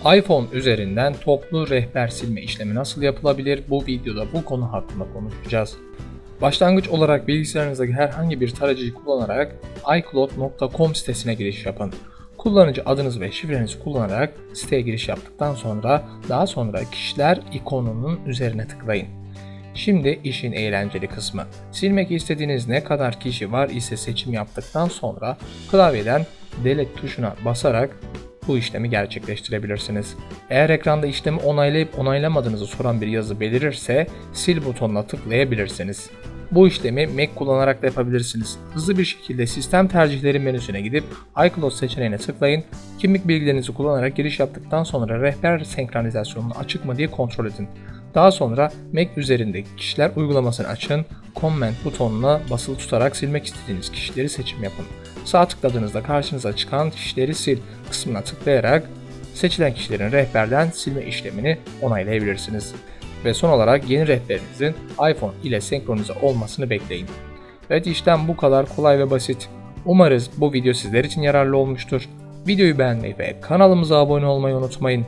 iPhone üzerinden toplu rehber silme işlemi nasıl yapılabilir? Bu videoda bu konu hakkında konuşacağız. Başlangıç olarak bilgisayarınızdaki herhangi bir tarayıcıyı kullanarak iCloud.com sitesine giriş yapın. Kullanıcı adınız ve şifrenizi kullanarak siteye giriş yaptıktan sonra daha sonra kişiler ikonunun üzerine tıklayın. Şimdi işin eğlenceli kısmı. Silmek istediğiniz ne kadar kişi var ise seçim yaptıktan sonra klavyeden delete tuşuna basarak bu işlemi gerçekleştirebilirsiniz. Eğer ekranda işlemi onaylayıp onaylamadığınızı soran bir yazı belirirse sil butonuna tıklayabilirsiniz. Bu işlemi Mac kullanarak da yapabilirsiniz. Hızlı bir şekilde sistem tercihleri menüsüne gidip iCloud seçeneğine tıklayın. Kimlik bilgilerinizi kullanarak giriş yaptıktan sonra rehber senkronizasyonunu açık mı diye kontrol edin. Daha sonra Mac üzerindeki kişiler uygulamasını açın, Comment butonuna basılı tutarak silmek istediğiniz kişileri seçim yapın. Sağ tıkladığınızda karşınıza çıkan kişileri sil kısmına tıklayarak seçilen kişilerin rehberden silme işlemini onaylayabilirsiniz. Ve son olarak yeni rehberinizin iPhone ile senkronize olmasını bekleyin. Evet işlem bu kadar kolay ve basit. Umarız bu video sizler için yararlı olmuştur. Videoyu beğenmeyi ve kanalımıza abone olmayı unutmayın.